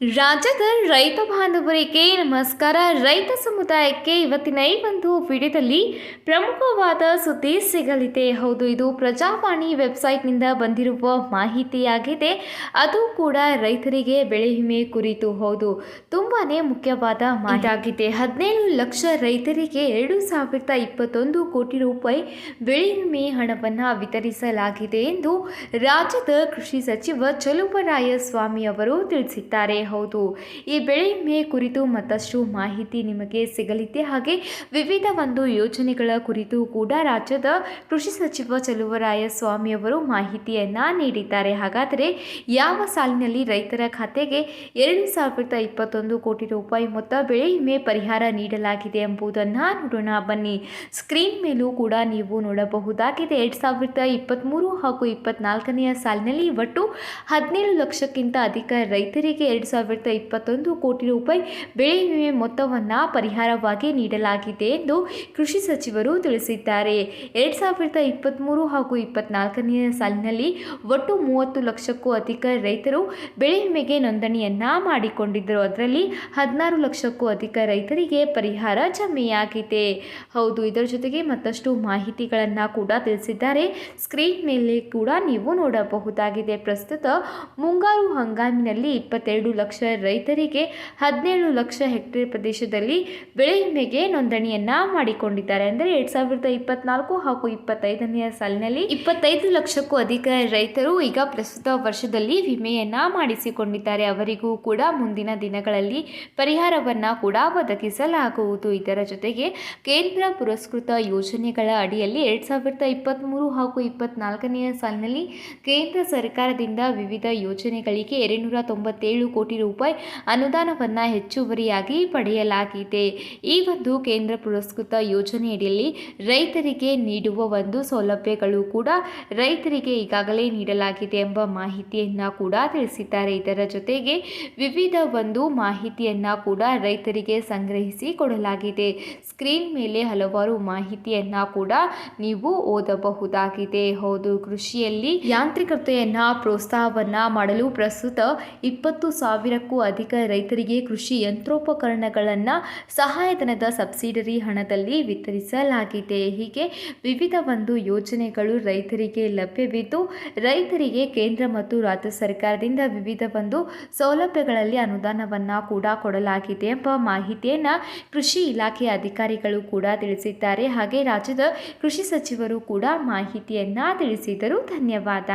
ರಾಜ್ಯದ ರೈತ ಬಾಂಧವರಿಗೆ ನಮಸ್ಕಾರ. ರೈತ ಸಮುದಾಯಕ್ಕೆ ಇವತ್ತಿನ ಈ ಒಂದು ವಿಡಿಯೋದಲ್ಲಿ ಪ್ರಮುಖವಾದ ಸುದ್ದಿ ಸಿಗಲಿದೆ. ಹೌದು, ಇದು ಪ್ರಜಾವಾಣಿ ವೆಬ್ಸೈಟ್ನಿಂದ ಬಂದಿರುವ ಮಾಹಿತಿಯಾಗಿದೆ. ಅದು ಕೂಡ ರೈತರಿಗೆ ಬೆಳೆ ವಿಮೆ ಕುರಿತು. ಹೌದು ತುಂಬಾ ಮುಖ್ಯವಾದ ಮಾತಾಗಿದೆ ಹದಿನೇಳು ಲಕ್ಷ ರೈತರಿಗೆ ಎರಡು ಸಾವಿರದ ಇಪ್ಪತ್ತೊಂದು ಕೋಟಿ ರೂಪಾಯಿ ಬೆಳೆ ವಿಮೆ ಹಣವನ್ನು ವಿತರಿಸಲಾಗಿದೆ ಎಂದು ರಾಜ್ಯದ ಕೃಷಿ ಸಚಿವ ಚಲುವರಾಯ ಸ್ವಾಮಿ ಅವರು ತಿಳಿಸಿದ್ದಾರೆ. ಹೌದು. ಈ ಬೆಳೆ ವಿಮೆ ಕುರಿತು ಮತ್ತಷ್ಟು ಮಾಹಿತಿ ನಿಮಗೆ ಸಿಗಲಿದೆ. ಹಾಗೆ ವಿವಿಧ ಒಂದು ಯೋಜನೆಗಳ ಕುರಿತು ಕೂಡ ರಾಜ್ಯದ ಕೃಷಿ ಸಚಿವ ಚಲುವರಾಯ ಸ್ವಾಮಿಯವರು ಮಾಹಿತಿಯನ್ನು ನೀಡಿದ್ದಾರೆ. ಹಾಗಾದರೆ ಯಾವ ಸಾಲಿನಲ್ಲಿ ರೈತರ ಖಾತೆಗೆ ಎರಡು ಸಾವಿರದ ಇಪ್ಪತ್ತೊಂದು ಕೋಟಿ ರೂಪಾಯಿ ಮೊತ್ತ ಬೆಳೆ ವಿಮೆ ಪರಿಹಾರ ನೀಡಲಾಗಿದೆ ಎಂಬುದನ್ನು ನೋಡೋಣ. ಬನ್ನಿ, ಸ್ಕ್ರೀನ್ ಮೇಲೂ ಕೂಡ ನೀವು ನೋಡಬಹುದಾಗಿದೆ. ಎರಡು ಸಾವಿರದ ಇಪ್ಪತ್ತ್ಮೂರು ಹಾಗೂ ಇಪ್ಪತ್ನಾಲ್ಕನೆಯ ಸಾಲಿನಲ್ಲಿ ಒಟ್ಟು ಹದಿನೇಳು ಲಕ್ಷಕ್ಕಿಂತ ಅಧಿಕ ರೈತರಿಗೆ ಎರಡು ಸಾವಿರದ ಇಪ್ಪತ್ತೊಂದು ಕೋಟಿ ರೂಪಾಯಿ ಬೆಳೆ ವಿಮೆ ಮೊತ್ತವನ್ನು ಪರಿಹಾರವಾಗಿ ನೀಡಲಾಗಿದೆ ಎಂದು ಕೃಷಿ ಸಚಿವರು ತಿಳಿಸಿದ್ದಾರೆ. ಎರಡು ಸಾವಿರದ ಇಪ್ಪತ್ತ್ಮೂರು ಹಾಗೂ ಇಪ್ಪತ್ನಾಲ್ಕನೆಯ ಸಾಲಿನಲ್ಲಿ ಒಟ್ಟು ಮೂವತ್ತು ಲಕ್ಷಕ್ಕೂ ಅಧಿಕ ರೈತರು ಬೆಳೆ ವಿಮೆಗೆ ನೋಂದಣಿಯನ್ನು ಮಾಡಿಕೊಂಡಿದ್ದರು. ಅದರಲ್ಲಿ ಹದಿನಾರು ಲಕ್ಷಕ್ಕೂ ಅಧಿಕ ರೈತರಿಗೆ ಪರಿಹಾರ ಜಮೆಯಾಗಿದೆ. ಹೌದು, ಇದರ ಜೊತೆಗೆ ಮತ್ತಷ್ಟು ಮಾಹಿತಿಗಳನ್ನು ಕೂಡ ತಿಳಿಸಿದ್ದಾರೆ. ಸ್ಕ್ರೀನ್ ಮೇಲೆ ಕೂಡ ನೀವು ನೋಡಬಹುದಾಗಿದೆ. ಪ್ರಸ್ತುತ ಮುಂಗಾರು ಹಂಗಾಮಿನಲ್ಲಿ ಇಪ್ಪತ್ತೆರಡು ಲಕ್ಷ ರೈತರಿಗೆ ಹದಿನೇಳು ಲಕ್ಷ ಹೆಕ್ಟೇರ್ ಪ್ರದೇಶದಲ್ಲಿ ಬೆಳೆ ವಿಮೆಗೆ ನೋಂದಣಿಯನ್ನ ಮಾಡಿಕೊಂಡಿದ್ದಾರೆ. ಅಂದರೆ ಎರಡ್ ಸಾವಿರದ ಇಪ್ಪತ್ನಾಲ್ಕು ಹಾಗೂ ಇಪ್ಪತ್ತೈದನೆಯ ಸಾಲಿನಲ್ಲಿ ಇಪ್ಪತ್ತೈದು ಲಕ್ಷಕ್ಕೂ ಅಧಿಕ ರೈತರು ಈಗ ಪ್ರಸ್ತುತ ವರ್ಷದಲ್ಲಿ ವಿಮೆಯನ್ನ ಮಾಡಿಸಿಕೊಂಡಿದ್ದಾರೆ. ಅವರಿಗೂ ಕೂಡ ಮುಂದಿನ ದಿನಗಳಲ್ಲಿ ಪರಿಹಾರವನ್ನ ಕೂಡ ಒದಗಿಸಲಾಗುವುದು. ಇದರ ಜೊತೆಗೆ ಕೇಂದ್ರ ಪುರಸ್ಕೃತ ಯೋಜನೆಗಳ ಅಡಿಯಲ್ಲಿ ಎರಡ್ ಸಾವಿರದ ಇಪ್ಪತ್ತ್ಮೂರು ಹಾಗೂ ಇಪ್ಪತ್ನಾಲ್ಕನೆಯ ಸಾಲಿನಲ್ಲಿ ಕೇಂದ್ರ ಸರ್ಕಾರದಿಂದ ವಿವಿಧ ಯೋಜನೆಗಳಿಗೆ ಎರಡುನೂರ ತೊಂಬತ್ತೇಳು ಕೋಟಿ ರೂಪಾಯಿ ಅನುದಾನವನ್ನು ಹೆಚ್ಚುವರಿಯಾಗಿ ಪಡೆಯಲಾಗಿದೆ. ಈ ಒಂದು ಕೇಂದ್ರ ಪುರಸ್ಕೃತ ಯೋಜನೆಯಡಿಯಲ್ಲಿ ರೈತರಿಗೆ ನೀಡುವ ಒಂದು ಸೌಲಭ್ಯಗಳು ಕೂಡ ರೈತರಿಗೆ ಈಗಾಗಲೇ ನೀಡಲಾಗಿದೆ ಎಂಬ ಮಾಹಿತಿಯನ್ನು ಕೂಡ ತಿಳಿಸಿದ್ದಾರೆ. ಇದರ ಜೊತೆಗೆ ವಿವಿಧ ಒಂದು ಮಾಹಿತಿಯನ್ನು ಕೂಡ ರೈತರಿಗೆ ಸಂಗ್ರಹಿಸಿ ಕೊಡಲಾಗಿದೆ. ಸ್ಕ್ರೀನ್ ಮೇಲೆ ಹಲವಾರು ಮಾಹಿತಿಯನ್ನು ಕೂಡ ನೀವು ಓದಬಹುದಾಗಿದೆ. ಹೌದು, ಕೃಷಿಯಲ್ಲಿ ಯಾಂತ್ರಿಕತೆಯನ್ನು, ಪ್ರೋತ್ಸಾಹವನ್ನು ಮಾಡಲು ಪ್ರಸ್ತುತ ಇಪ್ಪತ್ತು ಸಾವಿರಕ್ಕೂ ಅಧಿಕ ರೈತರಿಗೆ ಕೃಷಿ ಯಂತ್ರೋಪಕರಣಗಳನ್ನು ಸಹಾಯಧನದ ಸಬ್ಸಿಡರಿ ಹಣದಲ್ಲಿ ವಿತರಿಸಲಾಗಿದೆ. ಹೀಗೆ ವಿವಿಧ ಒಂದು ಯೋಜನೆಗಳು ರೈತರಿಗೆ ಲಭ್ಯವಿದ್ದು, ರೈತರಿಗೆ ಕೇಂದ್ರ ಮತ್ತು ರಾಜ್ಯ ಸರ್ಕಾರದಿಂದ ವಿವಿಧ ಒಂದು ಸೌಲಭ್ಯಗಳಲ್ಲಿ ಅನುದಾನವನ್ನು ಕೂಡ ಕೊಡಲಾಗಿದೆ ಎಂಬ ಮಾಹಿತಿಯನ್ನು ಕೃಷಿ ಇಲಾಖೆ ಅಧಿಕಾರಿಗಳು ಕೂಡ ತಿಳಿಸಿದ್ದಾರೆ. ಹಾಗೆ ರಾಜ್ಯದ ಕೃಷಿ ಸಚಿವರು ಕೂಡ ಮಾಹಿತಿಯನ್ನು ತಿಳಿಸಿದರು. ಧನ್ಯವಾದ.